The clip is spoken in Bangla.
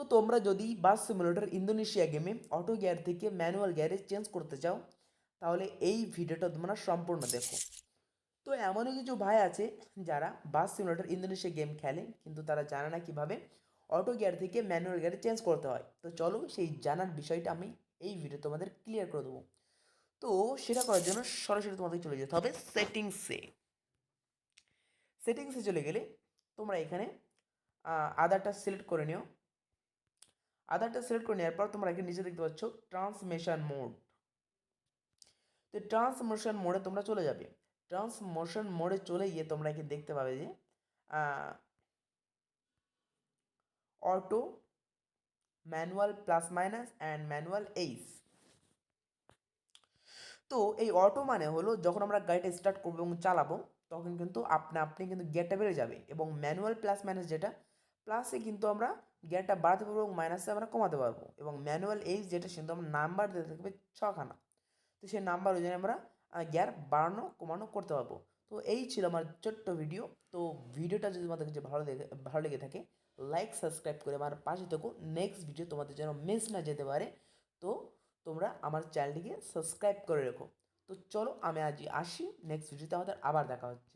তো তোমরা যদি বাস সিমুলেটর ইন্দোনেশিয়া গেমে অটো গিয়ার থেকে ম্যানুয়াল গিয়ারে চেঞ্জ করতে চাও, তাহলে এই ভিডিওটা তোমরা সম্পূর্ণ দেখো। তো এমনই কিছু ভাই আছে যারা বাস সিমুলেটর ইন্দোনেশিয়া গেম খেলে, কিন্তু তারা জানে না কীভাবে অটো গিয়ার থেকে ম্যানুয়াল গিয়ারে চেঞ্জ করতে হয়। তো চলো সেই জানার বিষয়টা আমি এই ভিডিও তোমাদের ক্লিয়ার করে দেবো। তো সেটা করার জন্য সরাসরি তোমাদের চলে যেতে হবে সেটিংসে সেটিংসে চলে গেলে তোমরা এখানে আদারটা সিলেক্ট করে নিও। আদারটা সিলেক্ট করে নেওয়ার পর তোমরা এখানে নিচে দেখতে পাচ্ছ ট্রান্সমেশন মোড তো ট্রান্সমোশন মোডে তোমরা চলে যাবে। ট্রান্সমোশন মোডে চলে গিয়ে তোমরা এখানে দেখতে পাবে যে auto manual plus minus and manual এইস তো এই অটো মানে হলো যখন আমরা গাড়িটা স্টার্ট করব এবং চালাবো, তখন কিন্তু আপনা আপনি কিন্তু গিয়ারটা বেড়ে যাবে এবং ম্যানুয়াল প্লাস মাইনাস যেটা প্লাসে কিন্তু আমরা গিয়ারটা বাড়াতে পারব এবং মাইনাসে আমরা কমাতে পারব। এবং ম্যানুয়াল এইজ যেটা কিন্তু আমরা নাম্বার দিতে থাকবে ছখানা। তো সেই নাম্বার অনুযায়ী আমরা গিয়ার বাড়ানো, কমানো করতে পারব। তো এই ছিল আমার ছোট্ট ভিডিও তো ভিডিওটা যদি তোমাদের কাছে ভালো লেগে ভালো লেগে থাকে লাইক সাবস্ক্রাইব করে আমার পাশে থেকো। নেক্সট ভিডিও তোমাদের যেন মিস না যেতে পারে। তো তোমরা আমার চ্যানেলটিকে সাবস্ক্রাইব করে রেখো। তো চলো আমি আজ আসি। নেক্সট ভিডিওতে আমাদের আবার দেখা হচ্ছে।